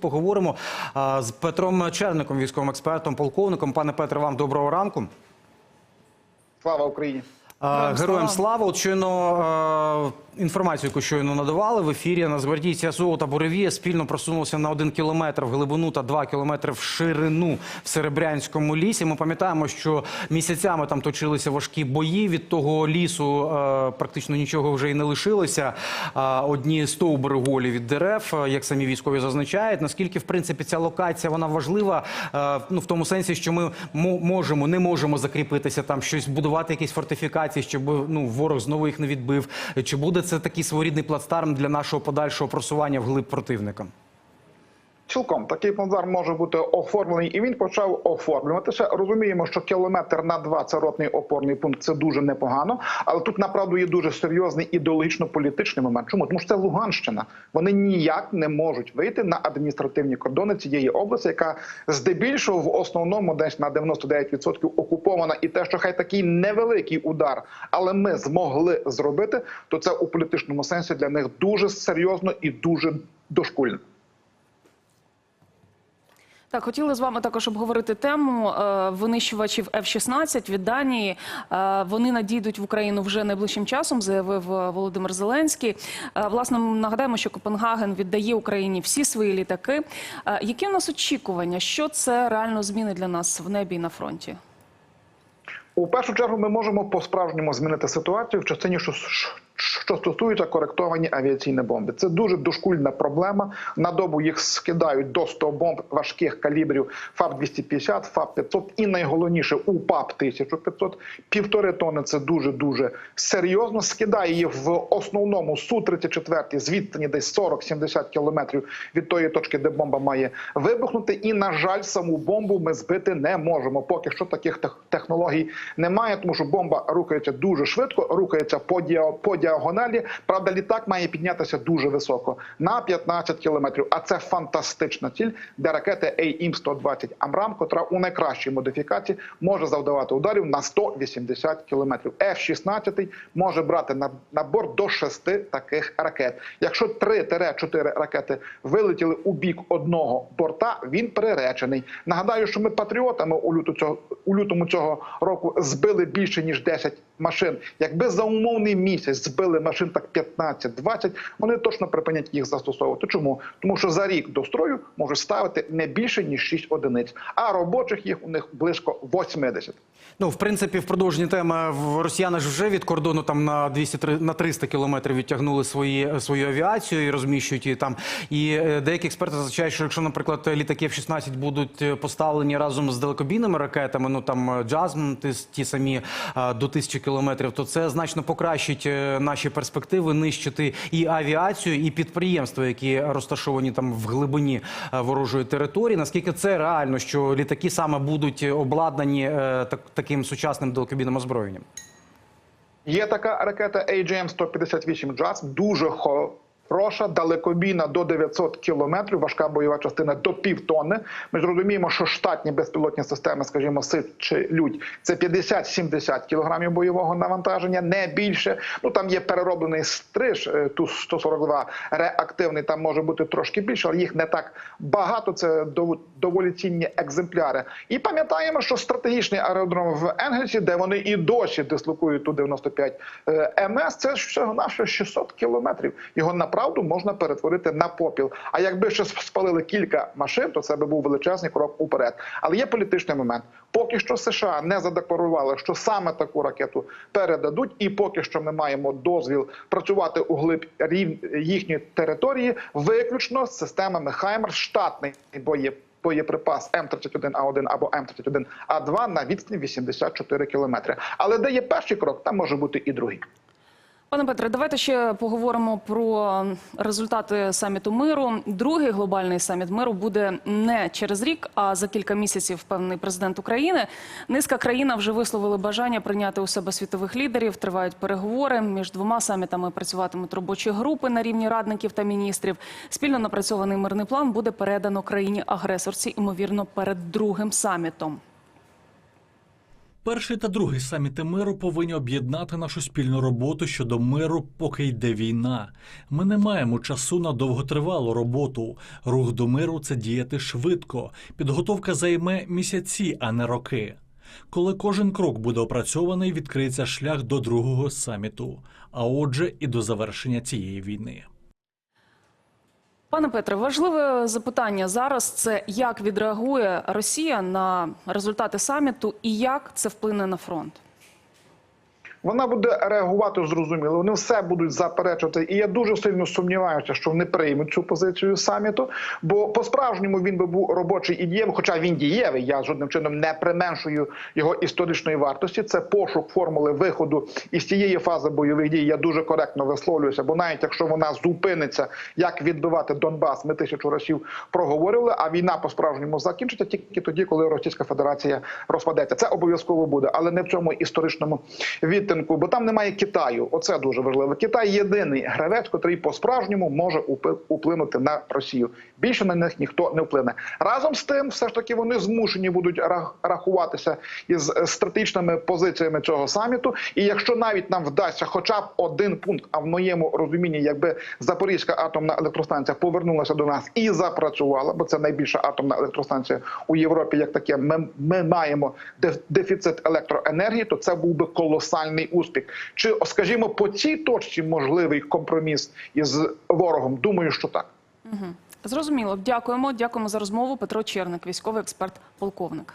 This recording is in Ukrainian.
Поговоримо з Петром Черником, військовим експертом, полковником. Пане Петре, вам доброго ранку. Слава Україні! Героям Героям слава. От щойно е, інформацію, яку щойно надавали в ефірі, нацгвардійці Азову та Буревія спільно просунулися на один кілометр в глибину та два кілометри в ширину в Серебрянському лісі. Ми пам'ятаємо, що місяцями там точилися важкі бої. Від того лісу е, практично нічого вже і не лишилося. Одні стовбури голі від дерев, як самі військові зазначають. Наскільки в принципі ця локація вона важлива? е, Ну в тому сенсі, що ми можемо, не можемо закріпитися там, щось будувати, якісь фортифікації, щоб ну ворог знову їх не відбив. Чи буде це такий своєрідний плацдарм для нашого подальшого просування вглиб противника? Цілком такий плацдарм може бути оформлений, і він почав оформлюватися. Розуміємо, що кілометр на два це ротний опорний пункт. Це дуже непогано. Але тут направду є дуже серйозний ідеологічно-політичний момент. Чому тому, що це Луганщина? Вони ніяк не можуть вийти на адміністративні кордони цієї області, яка здебільшого в основному десь на 99% окупована, і те, що хай такий невеликий удар, але ми змогли зробити, то це у політичному сенсі для них дуже серйозно і дуже дошкульно. Так, хотіли з вами також обговорити тему е, винищувачів F-16 від Данії. Е, вони надійдуть в Україну вже найближчим часом, заявив е, Володимир Зеленський. Е, власне, нагадаємо, що Копенгаген віддає Україні всі свої літаки. Е, які у нас очікування? Що це реально зміни для нас в небі і на фронті? У першу чергу ми можемо по-справжньому змінити ситуацію в частині, що, що стосується коректовані авіаційні бомби. Це дуже дошкульна проблема. На добу їх скидають до 100 бомб важких калібрів ФАП-250, ФАП-500 і найголовніше УПАП-1500. Півтори тони – це дуже-дуже серйозно. Скидає їх в основному Су-34 з відстані десь 40-70 кілометрів від тої точки, де бомба має вибухнути. І, на жаль, саму бомбу ми збити не можемо. Поки що таких технологій немає, тому що бомба рухається дуже швидко, рухається по, діа- по діагоналі. Правда, літак має піднятися дуже високо на 15 кілометрів. А це фантастична ціль для ракети AIM-120 Амрам, котра у найкращій модифікації може завдавати ударів на 180 кілометрів. F-16 може брати на, на борт до 6 таких ракет. Якщо 3-4 ракети вилетіли у бік одного борта, він приречений. Нагадаю, що ми патріотами у лютому цього року збили більше ніж 10 машин. Якби за умовний місяць збили машин так 15-20, вони точно припинять їх застосовувати. Чому? Тому що за рік до строю можуть ставити не більше ніж 6 одиниць, а робочих їх у них близько 80. Ну, в принципі, в продовженні теми росіяни ж вже від кордону там на 200 три- на 300 кілометрів відтягнули свої свою авіацію і розміщують її там. І е, деякі експерти зазначають, що якщо, наприклад, літаки F-16 будуть е, поставлені разом з далекобійними ракетами, ну там е, Джазм, ті, ті самі е, до тисячі кілометрів, то це значно покращить е, наші перспективи нищити і авіацію, і підприємства, які розташовані там в глибині е, ворожої території. Наскільки це реально, що літаки саме будуть обладнані е, так, таким сучасним далекобійним озброєнням? Є така ракета AGM-158 JAS, дуже хороша, далекобійна до 900 кілометрів, важка бойова частина до півтонни. Ми ж розуміємо, що штатні безпілотні системи, скажімо, СИД чи Людь, це 50-70 кілограмів бойового навантаження, не більше. Ну там є перероблений стриж, е, Ту-142 реактивний, там може бути трошки більше, але їх не так багато. Це доволі цінні екземпляри. І пам'ятаємо, що стратегічний аеродром в Енгельсі, де вони і досі дислокують Ту-95 е, МС, це всього наше 600 кілометрів. Його направду можна перетворити на попіл. А якби ще спалили кілька машин, то це би був величезний крок уперед. Але є політичний момент. Поки що США не задекларували, що саме таку ракету передадуть, і поки що ми маємо дозвіл працювати у глиб їхньої території, виключно з системами Хаймер, штатний боє. Боєприпас М31А1 або М31А2 на відстані 84 кілометри. Але де є перший крок, там може бути і другий. Пане Петре, давайте ще поговоримо про результати саміту миру. Другий глобальний саміт миру буде не через рік, а за кілька місяців. Впевнений президент України. Низка країн вже висловили бажання прийняти у себе світових лідерів. Тривають переговори між двома самітами. Працюватимуть робочі групи на рівні радників та міністрів. Спільно напрацьований мирний план буде передано країні агресорці, ймовірно, перед другим самітом. Перший та другий саміти миру повинні об'єднати нашу спільну роботу щодо миру, поки йде війна. Ми не маємо часу на довготривалу роботу. Рух до миру це діяти швидко. Підготовка займе місяці, а не роки. Коли кожен крок буде опрацьований, відкриється шлях до другого саміту, а отже, і до завершення цієї війни. Пане Петре, важливе запитання зараз це як відреагує Росія на результати саміту і як це вплине на фронт. Вона буде реагувати зрозуміло. Вони все будуть заперечувати. І я дуже сильно сумніваюся, що вони приймуть цю позицію саміту. Бо по-справжньому він би був робочий і дієвий, хоча він дієвий. Я жодним чином не применшую його історичної вартості. Це пошук формули виходу із тієї фази бойових дій. Я дуже коректно висловлююся. Бо навіть якщо вона зупиниться, як відбивати Донбас, ми тисячу разів проговорили. А війна по справжньому закінчиться тільки тоді, коли Російська Федерація розпадеться. Це обов'язково буде, але не в цьому історичному відтинку, бо там немає Китаю. Оце дуже важливо. Китай єдиний гравець, котрий по справжньому може вплинути на Росію. Більше на них ніхто не вплине. Разом з тим, все ж таки, вони змушені будуть рахуватися із е, стратегічними позиціями цього саміту. І якщо навіть нам вдасться, хоча б один пункт, а в моєму розумінні, якби Запорізька атомна електростанція повернулася до нас і запрацювала, бо це найбільша атомна електростанція у Європі, як таке, ми, ми маємо дефіцит електроенергії, то це був би колосальний успіх. Чи, скажімо, по цій точці можливий компроміс із ворогом? Думаю, що так. Зрозуміло. Дякуємо. Дякуємо за розмову. Петро Черник, військовий експерт, полковник.